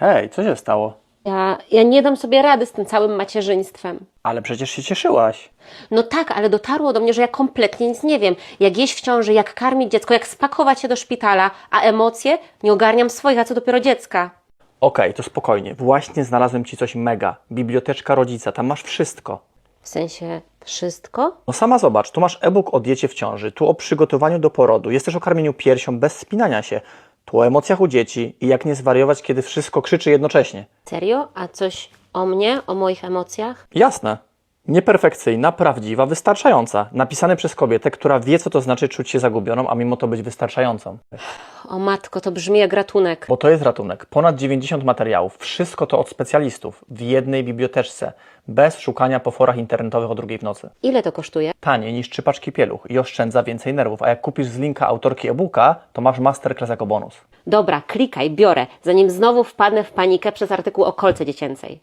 Hej, co się stało? Ja, ja nie dam sobie rady z tym całym macierzyństwem. Ale przecież się cieszyłaś. No tak, ale dotarło do mnie, że ja kompletnie nic nie wiem. Jak jeść w ciąży, jak karmić dziecko, jak spakować się do szpitala, a emocje nie ogarniam swoich, a co dopiero dziecka. Okej, to spokojnie. Właśnie znalazłem ci coś mega. Biblioteczka rodzica, tam masz wszystko. W sensie wszystko? No sama zobacz, tu masz e-book o diecie w ciąży, tu o przygotowaniu do porodu, jest też o karmieniu piersią bez spinania się, tu o emocjach u dzieci i jak nie zwariować, kiedy wszystko krzyczy jednocześnie. Serio? A coś o mnie, o moich emocjach? Jasne. Nieperfekcyjna, prawdziwa, wystarczająca. Napisane przez kobietę, która wie, co to znaczy czuć się zagubioną, a mimo to być wystarczającą. O matko, to brzmi jak ratunek. Bo to jest ratunek. Ponad 90 materiałów. Wszystko to od specjalistów. W jednej biblioteczce. Bez szukania po forach internetowych o drugiej w nocy. Ile to kosztuje? Taniej niż trzy paczki pieluch i oszczędza więcej nerwów. A jak kupisz z linka autorki e-booka, to masz masterclass jako bonus. Dobra, klikaj, biorę, zanim znowu wpadnę w panikę przez artykuł o kolce dziecięcej.